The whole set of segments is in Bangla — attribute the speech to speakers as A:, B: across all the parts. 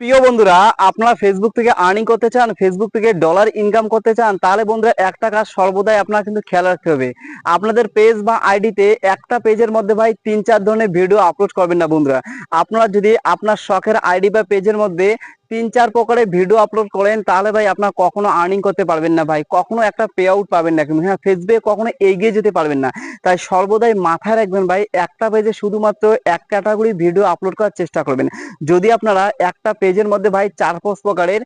A: প্রিয় বন্ধুরা, আপনারা ফেসবুক থেকে আর্নিং করতে চান ফেসবুক থেকে ডলার ইনকাম করতে চান, তাহলে বন্ধুরা একটা কাজ সর্বদাই আপনার কিন্তু খেয়াল রাখতে হবে। আপনাদের পেজ বা আইডিতে একটা পেজের মধ্যে ভাই তিন চার ধরনের ভিডিও আপলোড করবেন না বন্ধুরা। আপনারা যদি আপনার শখের আইডি বা পেজের মধ্যে তিন চার প্রকারের ভিডিও আপলোড করেন, তাহলে ভাই আপনার কখনো আর্নিং করতে পারবেন না ভাই। কখনো একটা পে আউট পাবেন না কিন্তু হ্যাঁ ফেসবুকে কখনো এগিয়ে যেতে পারবেন না। তাই সর্বদাই মাথায় রাখবেন ভাই, একটা পেজে শুধুমাত্র এক ক্যাটাগরি ভিডিও আপলোড করার চেষ্টা করবেন। যদি আপনারা একটা পেজের মধ্যে ভাই চার পাঁচ প্রকারের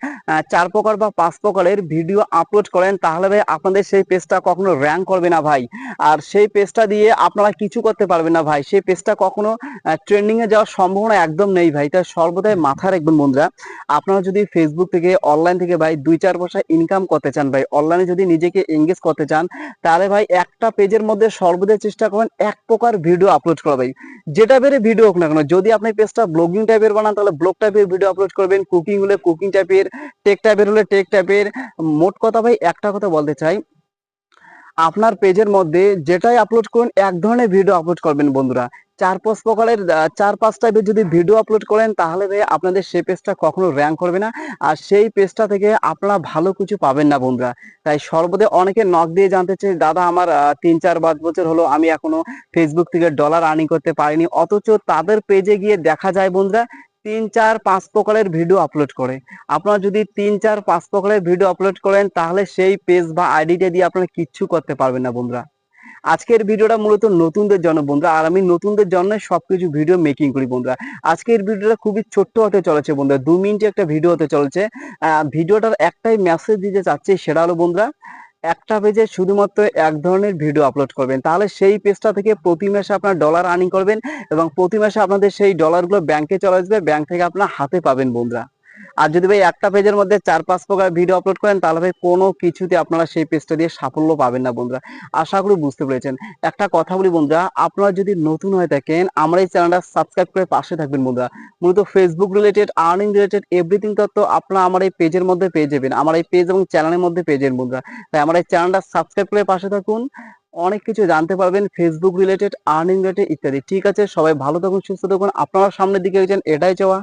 A: চার প্রকার বা পাঁচ প্রকারের ভিডিও আপলোড করেন, তাহলে ভাই আপনাদের সেই পেজটা কখনো র্যাঙ্ক করবে না ভাই। আর সেই পেজটা দিয়ে আপনারা কিছু করতে পারবেন না ভাই। সেই পেজটা কখনো ট্রেন্ডিংয়ে যাওয়ার সম্ভাবনা একদম নেই ভাই। তাই সর্বদাই মাথায় রাখবেন বন্ধুরা। আপনারা যদি ফেসবুক থেকে অনলাইন থেকে ভাই দুই চার পয়সা ইনকাম করতে চান ভাই অনলাইনে যদি নিজেকে এঙ্গেজ করতে চান, তাহলে ভাই একটা পেজের মধ্যে সর্বদাই চেষ্টা করেন এক প্রকার ভিডিও আপলোড করা ভাই। যেটা বেড়ে ভিডিও হোক না কেন, যদি আপনি পেজটা ব্লগিং টাইপের বানান, তাহলে ব্লগ টাইপের ভিডিও আপলোড করবেন কুকিং হলে কুকিং টাইপের টেক টাইপের হলে টেক টাইপের মোট কথা ভাই একটা কথা বলতে চাই, আপনার পেজের মধ্যে যেটাই আপলোড করুন, এক ধরনের ভিডিও আপলোড করবেন বন্ধুরা। চার পাঁচ প্রকারের চার পাঁচ টাইপের যদি ভিডিও আপলোড করেন, তাহলে ভাই আপনাদের সেই পেজটা কখনো র্যাঙ্ক করবে না। আর সেই পেজটা থেকে আপনারা ভালো কিছু পাবেন না বন্ধুরা। তাই সর্বদা অনেকে নক দিয়ে জানতে চাই দাদা, আমার তিন চার পাঁচ বছর হলো, আমি এখনও ফেসবুক থেকে ডলার আর্নিং করতে পারিনি। অথচ তাদের পেজে গিয়ে দেখা যায় বন্ধুরা, তিন চার পাঁচ প্রকারের ভিডিও আপলোড করে। আপনারা যদি তিন চার পাঁচ প্রকারের ভিডিও আপলোড করেন, তাহলে সেই পেজ বা আইডিটা দিয়ে আপনারা কিচ্ছু করতে পারবেন না বন্ধুরা। আজকের ভিডিওটা মূলত নতুনদের জন্য বন্ধুরা, আর আমি নতুনদের জন্য সবকিছু ভিডিও মেকিং করি বন্ধুরা। আজকের ভিডিওটা খুবই ছোট্ট হতে চলেছে বন্ধুরা, দু মিনিটে একটা ভিডিও হতে চলেছে। ভিডিওটার একটাই মেসেজ দিতে চাচ্ছি সেটা হলো বন্ধুরা, একটা পেজে শুধুমাত্র এক ধরনের ভিডিও আপলোড করবেন। তাহলে সেই পেজটা থেকে প্রতি মাসে আপনার ডলার আর্নিং করবেন এবং প্রতি মাসে আপনাদের সেই ডলারগুলো ব্যাংকে চলে আসবে ব্যাংক থেকে আপনার হাতে পাবেন বন্ধুরা। আর যদি ভাই একটা পেজের মধ্যে চার পাঁচ প্রকার ভিডিও আপলোড করেন, তাহলে ভাই কোনো কিছুতে আপনারা সেই পেজটা দিয়ে সাফল্য পাবেন না বন্ধুরা। আশা করি বুঝতে পেরেছেন। একটা কথা বলি বন্ধুরা, আপনারা যদি নতুন হয়ে থাকেন, আমার এই চ্যানেলটা সাবস্ক্রাইব করে পাশে থাকবেন বন্ধুরা। মূলত Facebook related earning related everything তথ্য আপনারা আমার এই পেজের মধ্যে পেয়ে যাবেন। আমার এই পেজ এবং চ্যানেলের মধ্যে পেয়ে যাবেন বন্ধুরা। তাই আমার এই চ্যানেলটা সাবস্ক্রাইব করে পাশে থাকুন। অনেক কিছু জানতে পারবেন ফেসবুক রিলেটেড আর্নিং রিলেটেড ইত্যাদি। ঠিক আছে, সবাই ভালো থাকুন, সুস্থ থাকুন। আপনারা সামনের দিকে গেছেন এটাই চাওয়া।